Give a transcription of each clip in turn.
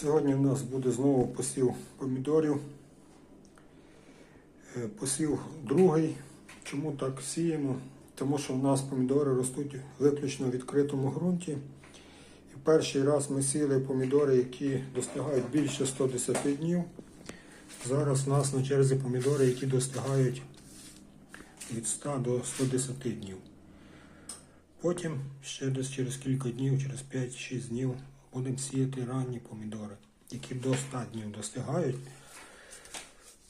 Сьогодні у нас буде знову посів помідорів. Е, Посів другий. Чому так сіємо? Тому що у нас помідори ростуть виключно в відкритому ґрунті. І перший раз ми сіли помідори, які достигають більше 110 днів. Зараз у нас на черзі помідори, які достигають від 100 до 110 днів. Потім ще десь через кілька днів, через 5-6 днів будемо сіяти ранні помідори, які до 100 днів достигають.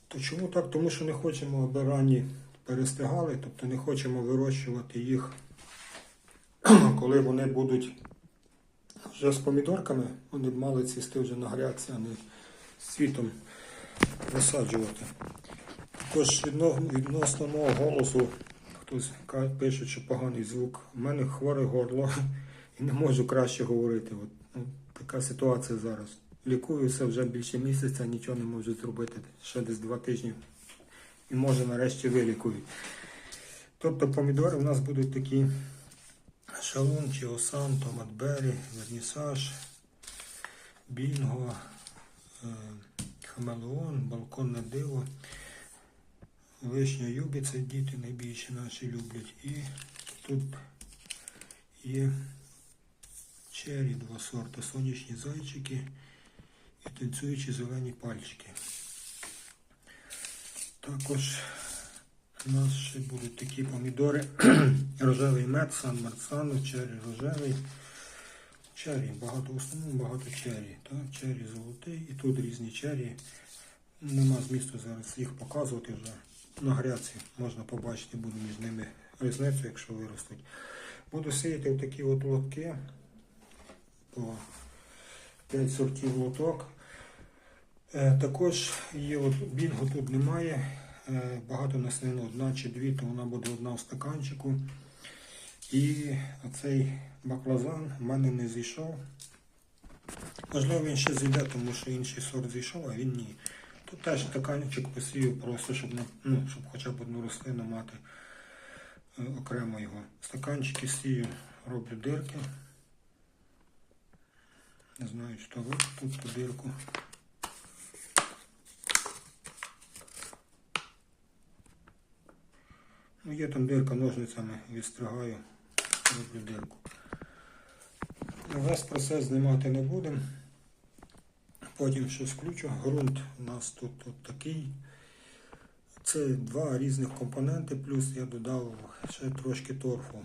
То чому так? Тому що не хочемо, аби ранні перестигали, тобто не хочемо вирощувати їх, коли вони будуть вже з помідорками, вони б мали цвісти вже на а не з цвітом висаджувати. Відно- відносно мого голосу, хтось пише, що поганий звук. У мене хворе горло і не можу краще говорити. От, така ситуація зараз. Лікуюся вже більше місяця, нічого не можу зробити. Ще десь два тижні. І може нарешті вилікують. Тобто помідори у нас будуть такі шалун, чіосан, томат бері, вернісаж, бінго, е, хамелеон, балконне диво. Вишня юбі, це діти найбільше наші люблять. І тут є чері, два сорти, сонячні зайчики і танцюючі зелені пальчики. Також у нас ще будуть такі помідори. рожевий мед, сан марцано, чері рожевий. Чері, багато в основному багато чері. Так? Чері золотий і тут різні чері. Нема змісту зараз їх показувати вже. На грядці можна побачити, буде між ними різницю, якщо виростуть. Буду сіяти в такі от лотки по 5 сортів лоток. Е, також є от бінго тут немає. Е, багато наснено одна чи дві, то вона буде одна в стаканчику. І оцей баклазан в мене не зійшов. Можливо, він ще зійде, тому що інший сорт зійшов, а він ні. Тут теж стаканчик посію, просто щоб, не, ну, щоб хоча б одну рослину мати е, окремо його. Стаканчики сію, роблю дирки. Не знаю, що ви тут ту дирку. Ну, є там дирка ножницями, відстригаю, роблю дирку. Весь процес знімати не будемо. Потім щось включу. Грунт у нас тут от такий. Це два різних компоненти, плюс я додав ще трошки торфу.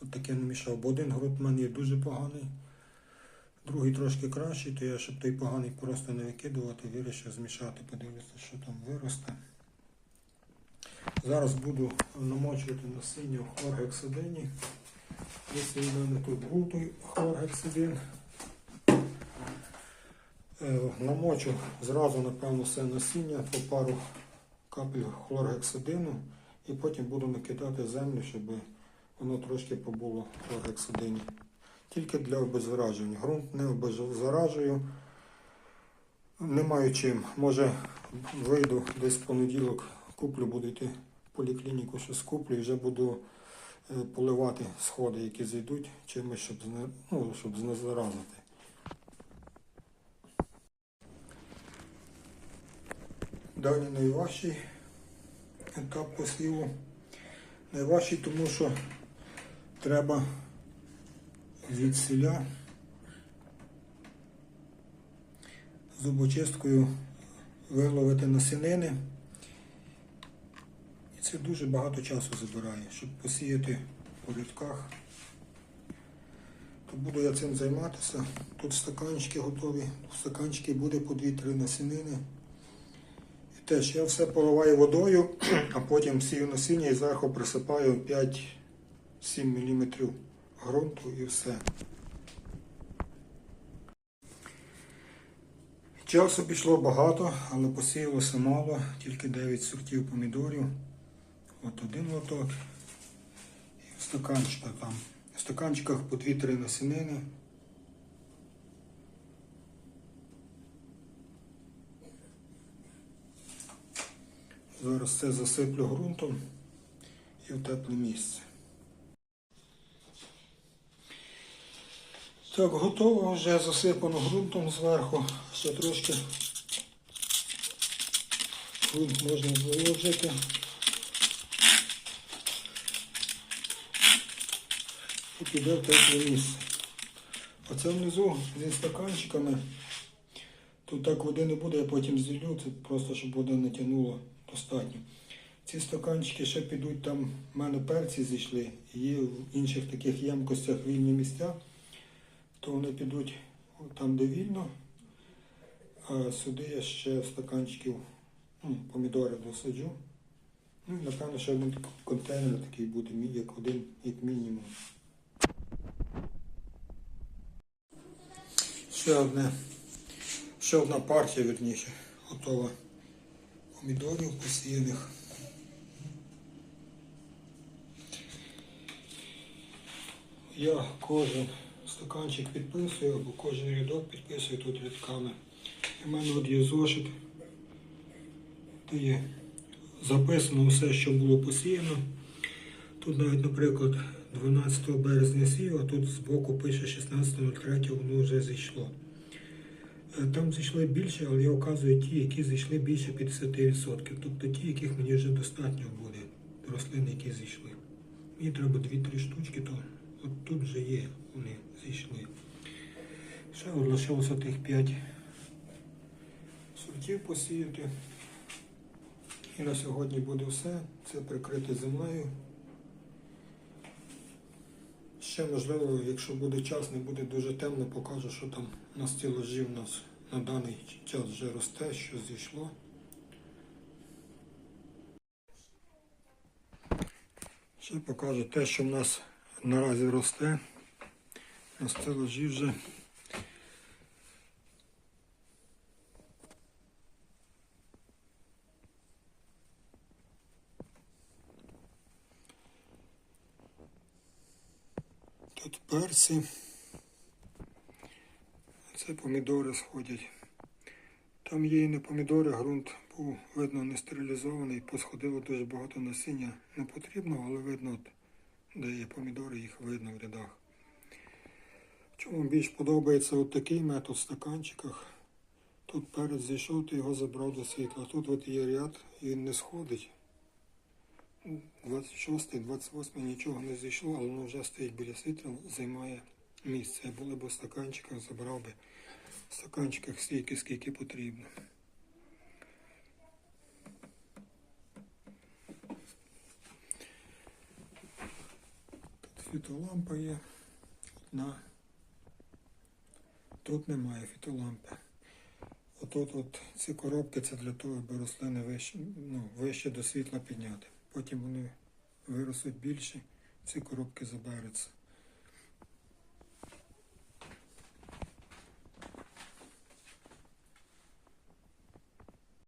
От таке намішав. Бо один ґрунт в мене є дуже поганий, другий трошки кращий, то я, щоб той поганий просто не викидувати, вирішив змішати, подивитися, що там виросте. Зараз буду намочувати насіння в хлоргексидині. Якщо в мене тут був той хлоргексидин. Е, Намочу зразу, напевно, все насіння по пару капель хлоргексидину і потім буду накидати землю, щоб воно трошки побуло в хлоргексидині. Тільки для обеззараження. Грунт не обеззаражую. Не маю чим. Може вийду десь в понеділок, куплю, буду йти в поліклініку, щось куплю і вже буду е, поливати сходи, які зайдуть чимось, щоб, ну, щоб знезаразити. Далі найважчий етап посіву. Найважчий, тому що треба звідсіля зубочисткою виловити насінини. І це дуже багато часу забирає, щоб посіяти по рядках. То буду я цим займатися. Тут стаканчики готові. В стаканчики буде по 2-3 насінини. І теж я все поливаю водою, а потім сію насіння і зверху присипаю 5-7 мм ґрунту і все. Часу пішло багато, але посіялося мало, тільки 9 сортів помідорів. От один лоток. І в стаканчиках там. В стаканчиках по 2-3 насінини. Зараз це засиплю ґрунтом і в тепле місце. Так, готово, вже засипано ґрунтом зверху. Ще трошки ґрунт можна виложити. І піде в тепле місце. Оце внизу зі стаканчиками. Тут так води не буде, я потім зіллю, це просто щоб вода не тягнула достатньо. Ці стаканчики ще підуть там, в мене перці зійшли, є в інших таких ємкостях вільні місця, то вони підуть там, де вільно. А сюди я ще стаканчиків ну, помідори досаджу. Ну і напевно ще один контейнер такий буде, як один, як мінімум. Ще одне, ще одна партія, вірніше, готова помідорів посіяних. Я кожен стаканчик підписую, або кожен рядок підписую тут рядками. У мене от є зошит, де є записано все, що було посіяно. Тут навіть, наприклад, 12 березня сів, а тут збоку пише 16.03 воно вже зійшло. Е, Там зійшли більше, але я вказую ті, які зійшли більше 50%. Тобто ті, яких мені вже достатньо буде, рослини, які зійшли. Мені треба 2-3 штучки, то от тут вже є, вони зійшли. Ще от лишилося тих 5 сортів посіяти. І на сьогодні буде все. Це прикрите землею. Ще можливо, якщо буде час, не буде дуже темно, покажу, що там на стілажі в нас на даний час вже росте, що зійшло. Ще покажу те, що в нас наразі росте. На стелажі вже. Тут перці. Це помідори сходять. Там є і не помідори, ґрунт був видно не стерилізований, посходило дуже багато насіння. Не потрібно, але видно, де є помідори, їх видно в рядах. Чому більш подобається от такий метод в стаканчиках. Тут перець зійшов, ти його забрав до світла. Тут от є ряд, він не сходить. 26, 28 нічого не зійшло, але воно вже стоїть біля світла, займає місце. Я були б в стаканчиках, забрав би в стаканчиках стільки, скільки потрібно. Фітолампа є. Одна. Тут немає фітолампи. Отут от ці коробки це для того, аби рослини вище, ну, вище до світла підняти. Потім вони виростуть більше, ці коробки заберуться.